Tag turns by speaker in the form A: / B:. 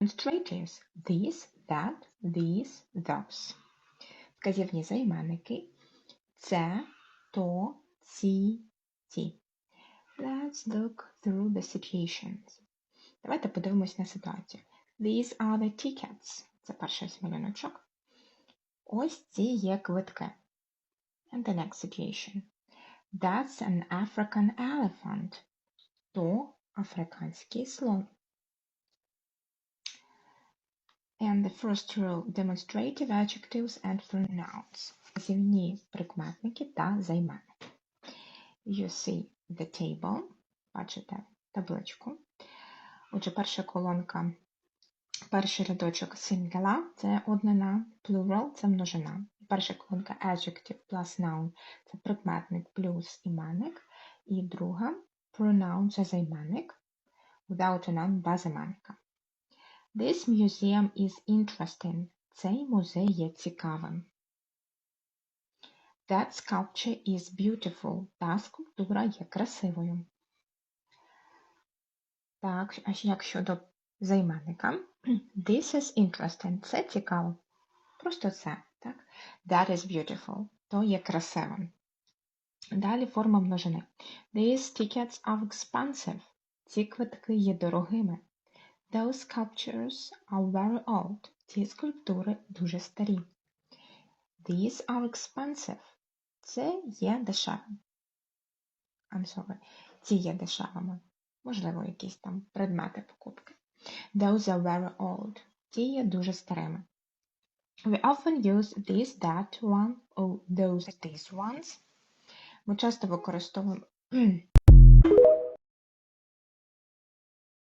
A: demonstratives this, that, these, those. Вказівні займенники це, то, ці, ті. Let's look through the situations. Давайте подивимось на ситуацію. These are the tickets. Це перший малюночок. Ось ці є квитки. And the next situation. That's an African elephant. То африканський слон. And the first rule demonstrative adjectives and pronouns. Зівні прикметники та займенники. You see the table. Бачите табличку. Отже, перша колонка, перший рядочок singular – це однина, plural – це множина. Перша колонка adjective plus noun – це прикметник плюс іменник. І друга pronoun – це займенник, without a noun – без іменника. This museum is interesting. Цей музей є цікавим. That sculpture is beautiful. Та скульптура є красивою. Так, а як щодо займенника? This is interesting. Це цікаво. Просто це. Так? That is beautiful. То є красивим. Далі форма множини. These tickets are expensive. Ці квитки є дорогими. Those sculptures are very old. Ці скульптури дуже старі. These are expensive. Це є дешевим. I'm sorry. Ці є дешевими. Можливо, якісь там предмети покупки. Those are very old. Ті є дуже старими. We often use this, that one, or those, these ones. Ми часто використовуємо